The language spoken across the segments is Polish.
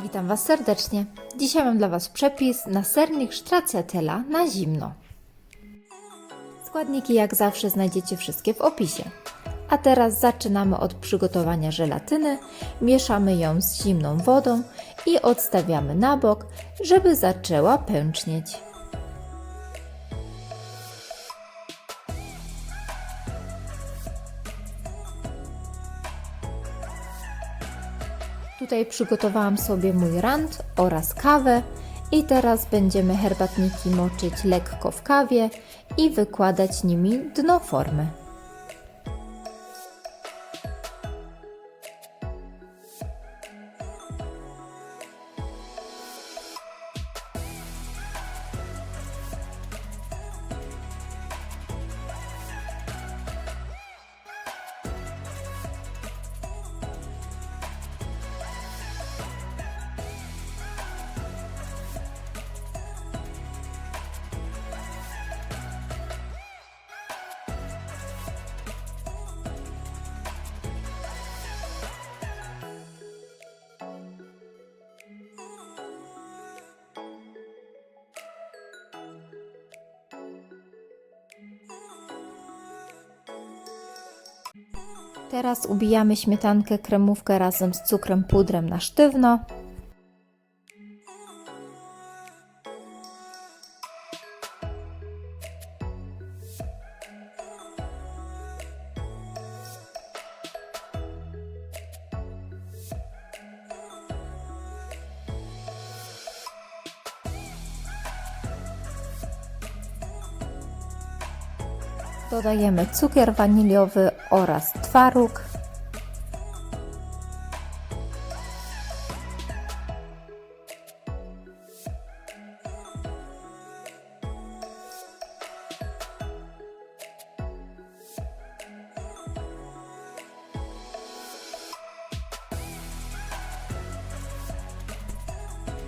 Witam Was serdecznie. Dzisiaj mam dla Was przepis na sernik stracciatella na zimno. Składniki jak zawsze znajdziecie wszystkie w opisie. A teraz zaczynamy od przygotowania żelatyny. Mieszamy ją z zimną wodą i odstawiamy na bok, żeby zaczęła pęcznieć. Tutaj przygotowałam sobie mój rant oraz kawę i teraz będziemy herbatniki moczyć lekko w kawie i wykładać nimi dno formy. Teraz ubijamy śmietankę kremówkę razem z cukrem pudrem na sztywno. Dodajemy cukier waniliowy oraz twaróg.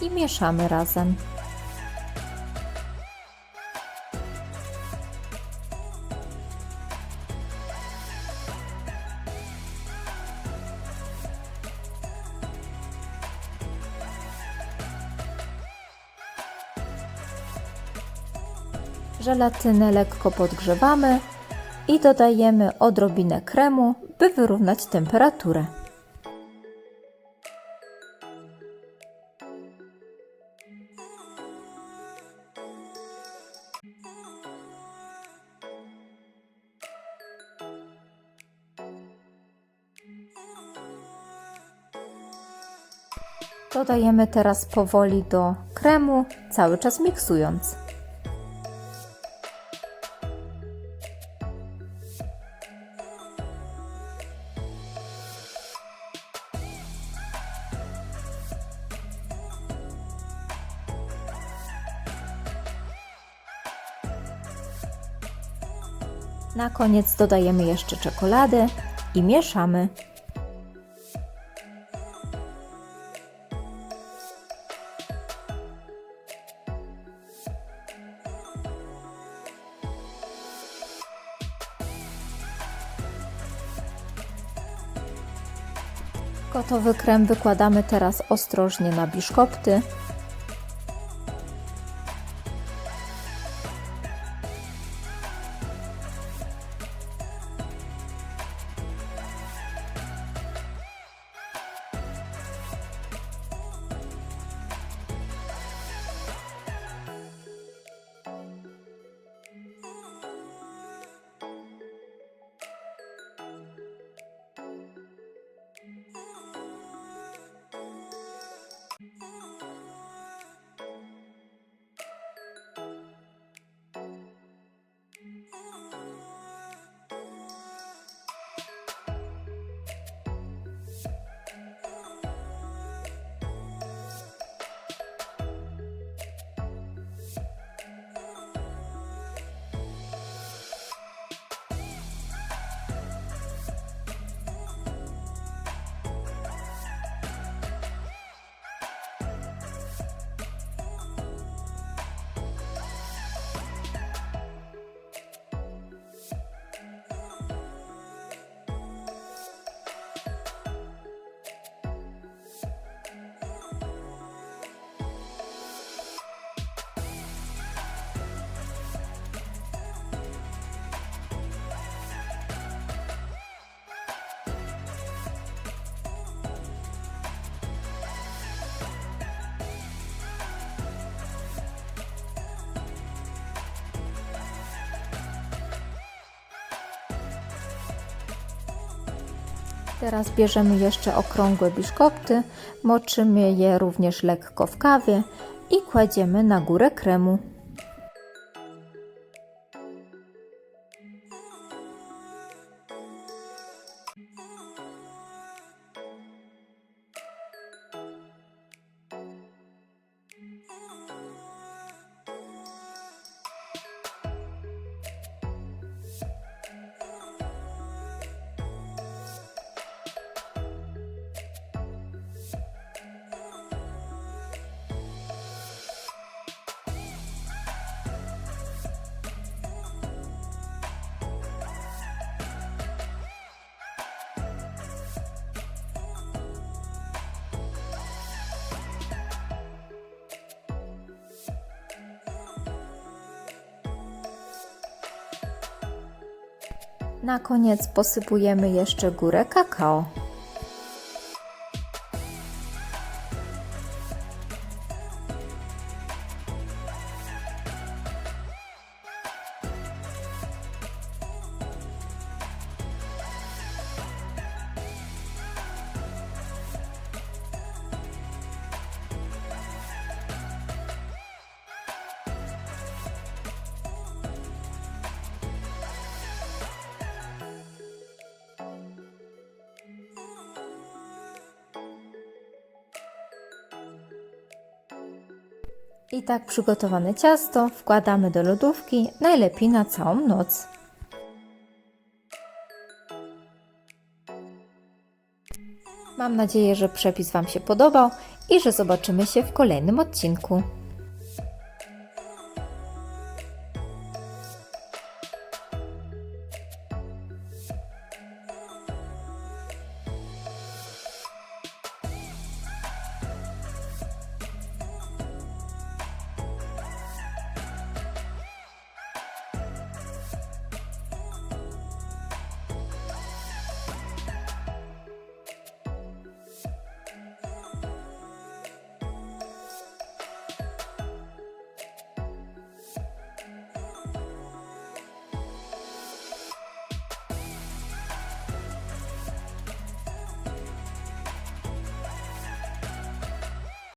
I mieszamy razem. Żelatynę lekko podgrzewamy i dodajemy odrobinę kremu, by wyrównać temperaturę. Dodajemy teraz powoli do kremu, cały czas miksując. Na koniec dodajemy jeszcze czekoladę i mieszamy. Gotowy krem wykładamy teraz ostrożnie na biszkopty. Teraz bierzemy jeszcze okrągłe biszkopty, moczymy je również lekko w kawie i kładziemy na górę kremu. Na koniec posypujemy jeszcze górę kakao. I tak przygotowane ciasto wkładamy do lodówki, najlepiej na całą noc. Mam nadzieję, że przepis Wam się podobał i że zobaczymy się w kolejnym odcinku.